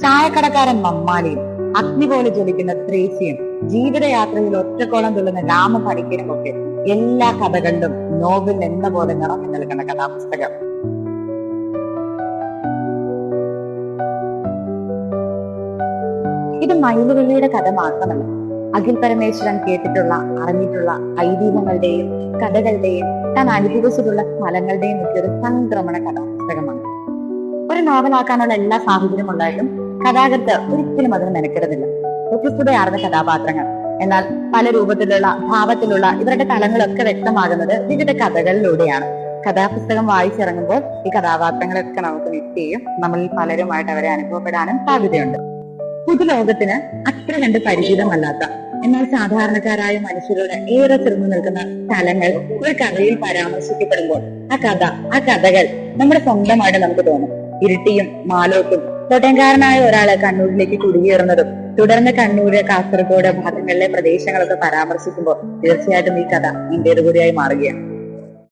ചായക്കടക്കാരൻ മമ്മാലിയും അഗ്നി പോലെ ജ്വലിക്കുന്ന ത്രേസ്യം. ജീവിതയാത്രയിൽ ഒറ്റക്കോളം തുള്ളുന്ന രാമ പണിക്കരും ഒക്കെ എല്ലാ കഥകളിലും നോവൽ എന്ന പോലെ നിറഞ്ഞു നിൽക്കുന്ന കഥാപുസ്തകം. ഇത് മയിലുകളിയുടെ കഥ മാത്രമല്ല. അഖിൽ പരമേശ്വരൻ കേട്ടിട്ടുള്ള അറിഞ്ഞിട്ടുള്ള ഐതിഹ്യങ്ങളുടെയും കഥകളുടെയും താൻ അനുഭവിച്ചിട്ടുള്ള സ്ഥലങ്ങളുടെയും ഒക്കെ ഒരു സംക്രമണ കഥാപുസ്തകമാണ്. ഒരു നോവലാക്കാനുള്ള എല്ലാ സാഹചര്യം കഥാകൃത്ത് ഒരിക്കലും അതിന് മെനക്കെടുന്നില്ല. വ്യത്യസ്തതയാർന്ന കഥാപാത്രങ്ങൾ. എന്നാൽ പല രൂപത്തിലുള്ള ഭാവത്തിലുള്ള ഇവരുടെ തലങ്ങളൊക്കെ വ്യക്തമാകുന്നത് വിവിധ കഥകളിലൂടെയാണ്. കഥാപുസ്തകം വായിച്ചിറങ്ങുമ്പോൾ ഈ കഥാപാത്രങ്ങളൊക്കെ നമുക്ക് മിസ് ചെയ്യും. നമ്മളിൽ പലരുമായിട്ട് അവരെ അനുഭവപ്പെടാനും സാധ്യതയുണ്ട്. പുതുലോകത്തിന് അത്ര കണ്ട് പരിചിതമല്ലാത്ത എന്നാൽ സാധാരണക്കാരായ മനുഷ്യരോട് ഏറെ ചേർന്ന് നിൽക്കുന്ന സ്ഥലങ്ങൾ ഒരു കഥയിൽ പരാമർശിക്കപ്പെടുമ്പോൾ ആ കഥ ആ കഥകൾ നമ്മുടെ സ്വന്തമായിട്ട് നമുക്ക് തോന്നും. ഇരുട്ടിയും മാലോട്ടും. കോട്ടയംകാരനായ ഒരാൾ കണ്ണൂരിലേക്ക് കുടിയേറുന്നതും തുടർന്ന് കണ്ണൂര് കാസർഗോഡ് ഭാഗങ്ങളിലെ പ്രദേശങ്ങളൊക്കെ പരാമർശിക്കുമ്പോൾ തീർച്ചയായിട്ടും ഈ കഥ ഇന്ത്യയുടെ കൂടിയായി മാറുകയാണ്.